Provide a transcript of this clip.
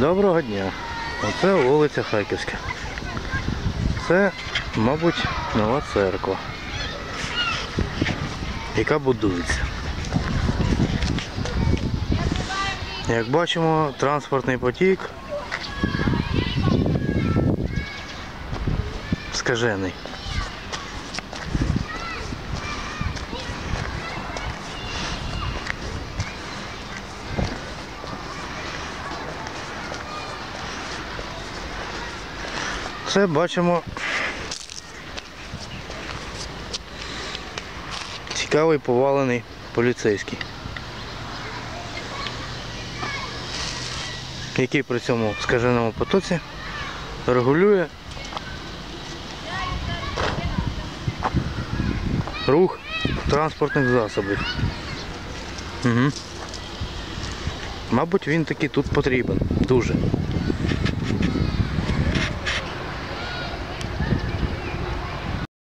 Доброго дня. Оце вулиця Харківська. Це, мабуть, нова церква, яка будується. Як бачимо, транспортний потік скажений. Це бачимо цікавий повалений поліцейський. Який при цьому скаженому потоці регулює рух транспортних засобів. Угу. Мабуть, він таки тут потрібен. Дуже.